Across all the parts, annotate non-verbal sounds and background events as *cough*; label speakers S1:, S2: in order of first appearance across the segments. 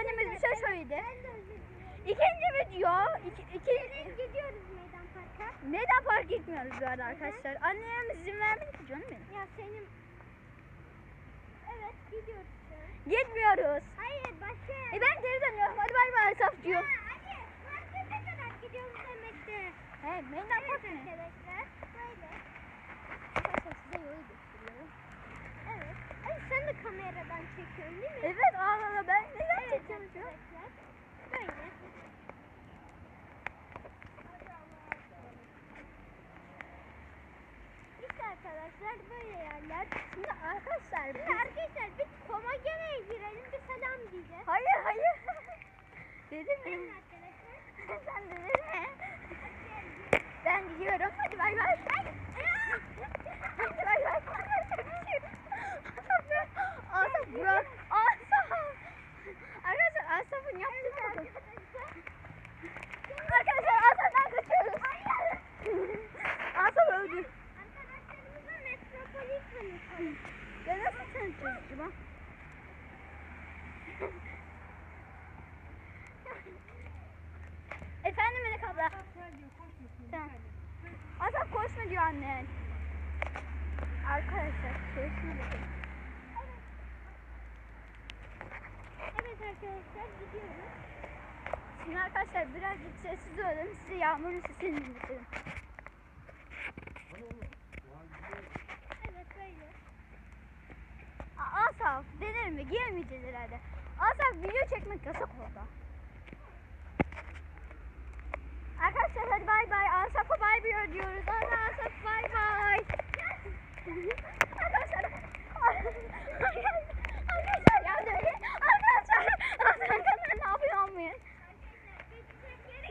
S1: Annemiz bir şey söyledi. İkinci video. iki,
S2: Gidiyoruz meydan parka.
S1: neden park gitmiyoruz bu arada arkadaşlar? Annem izin vermedi ki canım benim.
S2: Ya senin... Evet gidiyoruz.
S1: Gitmiyoruz.
S2: Hayır başka.
S1: E ben geri dönüyorum. Hadi bay bay
S2: Ya
S1: Safcığım.
S2: hadi markete kadar gidiyoruz demekte.
S1: He, meydan park
S2: Evet
S1: ne?
S2: arkadaşlar. Böyle.
S1: Arkadaşlar size yolu gösteriyorum.
S2: Evet. Ay sen de kameradan çekiyorsun değil mi?
S1: Evet ağlama ben neden
S2: Evet
S1: çekiyorum şu an?
S2: Böyle. İşte arkadaşlar böyle yerler.
S1: Şimdi arkadaşlar biz...
S2: arkadaşlar biz Komagene'ye girelim bir selam diyeceğiz.
S1: Hayır hayır. *laughs* Dedim mi?
S2: arkadaşlar. *laughs*
S1: Sen dedin mi? Ben gidiyorum. Hadi bay bay. Hadi bay bay. Asaf Burak. Asaf. Arkadaşlar Asaf'ın yaptığı bakın. Arkadaşlar Asaf'tan kaçıyoruz. Asaf öldü.
S2: Arkadaşlarımıza metropolis tanıtalım.
S1: Ya nasıl tanışıyoruz acaba? Efendim Melek abla. Tamam. Koşma diyor annen. Arkadaşlar koşma diyor.
S2: Evet arkadaşlar gidiyoruz.
S1: Şimdi arkadaşlar birazcık sessiz olun. Size yağmurun sesini dinletelim.
S2: Evet böyle.
S1: Asaf denir mi? Girmeyeceğiz herhalde. Asaf video çekmek yasak orada.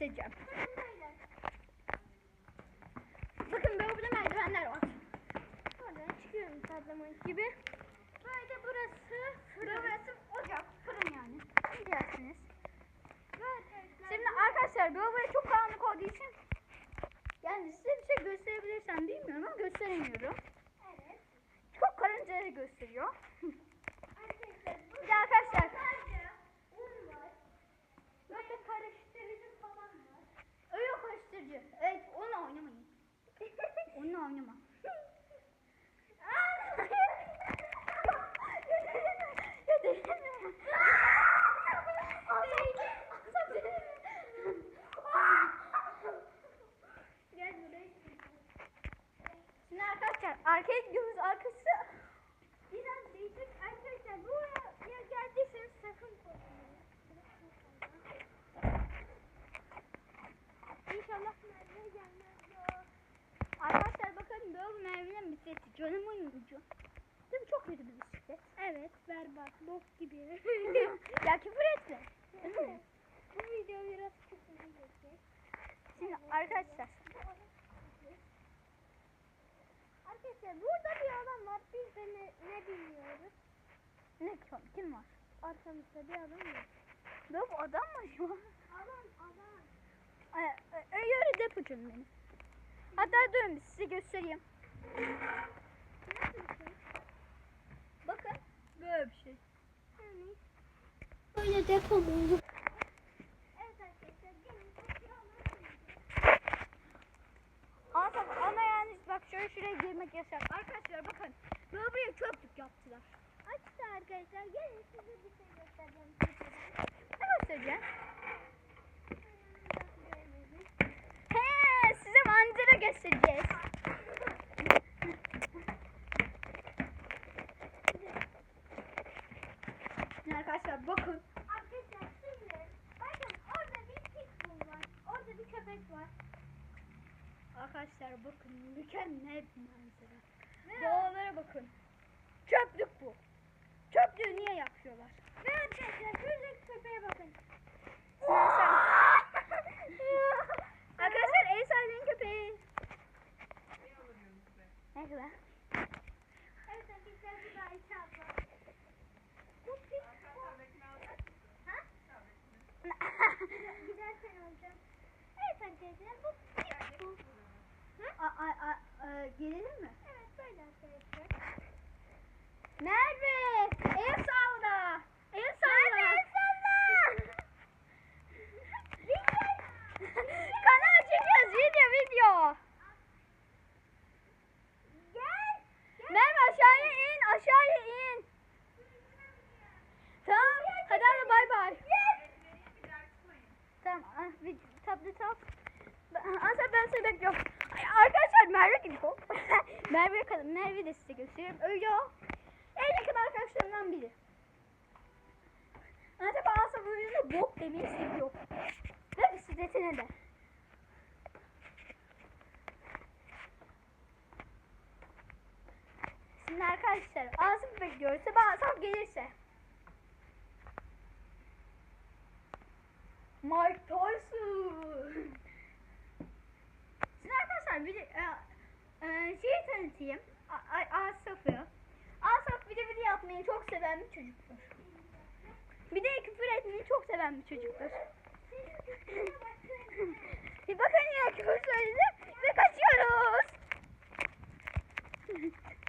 S1: göstereceğim. Bakın böyle merdivenler var.
S2: Oradan çıkıyorum tablaman
S1: Gibi. Böyle burası fırın. Burası ocak, fırın yani. Bilirsiniz. Şimdi arkadaşlar böyle böyle çok karanlık olduğu için yani size bir şey gösterebilirsem bilmiyorum ama gösteremiyorum.
S2: Evet.
S1: Çok karıncaları gösteriyor.
S2: Arkadaşlar
S1: Bir de arkadaşlar
S2: sadece un var. Böyle karıştırıcı falan var.
S1: öyle karıştırıcı. Evet onunla oynamayın. Onunla oynama. Ya delirme. Asaf delirme.
S2: Gel buraya.
S1: Şimdi arkadaşlar arkaya gidiyoruz arkası.
S2: Biraz değişik arkadaşlar buraya geldiyseniz sakın korkmayın. İnşallah Merve gelmez ya.
S1: Arkadaşlar bakın böyle Merve'nin bisikleti canımın ucu. Tabii çok kötü bir bisiklet.
S2: Evet berbat bok gibi. *laughs*
S1: ya küfür etme.
S2: Bu video biraz küfürlü geçecek.
S1: Şimdi arkadaşlar
S2: Arkadaşlar burada bir adam var biz de ne, ne bilmiyoruz.
S1: ne kim, kim var?
S2: Arkamızda bir adam var.
S1: Ya bu adam mı şu an?
S2: Adam adam.
S1: Ay, Öyle depucum benim. Hatta durun size göstereyim. Bakın böyle bir şey.
S2: Yani böyle depo buldu. Evet arkadaşlar gelin kapıyı
S1: Asaf ama yani bak şöyle şuraya girmek yasak. Arkadaşlar bakın böyle buraya çöplük yaptılar.
S2: Açtı arkadaşlar gelin size bir şey göstereceğim.
S1: Ne göstereceğim? var. Arkadaşlar bakın mükemmel bir manzara. Ne? Dağlara bakın. Çöplük bu. Çöplüğü niye yapıyorlar?
S2: Ve arkadaşlar şuradaki köpeğe bakın.
S1: A, a, a, a, gelelim mi?
S2: Evet böyle arkadaşlar.
S1: Merve! Kadın Merve de size göstereyim. Öyle o. En yakın arkadaşlarımdan biri. Asla bu yüzden bok demeyi seviyor. Ve bisikletine de. Şimdi arkadaşlar Asım bekliyoruz. Sabah Asım gelirse. Mike Tyson. Şimdi arkadaşlar bir e, e, şeyi tanıtayım. A- A- Asaf'ı. Asaf bir yapmayı çok seven bir çocuktur. Bir de küfür etmeyi çok seven bir çocuktur. *laughs* bir bakın ya küfür söyledi ve kaçıyoruz. *laughs*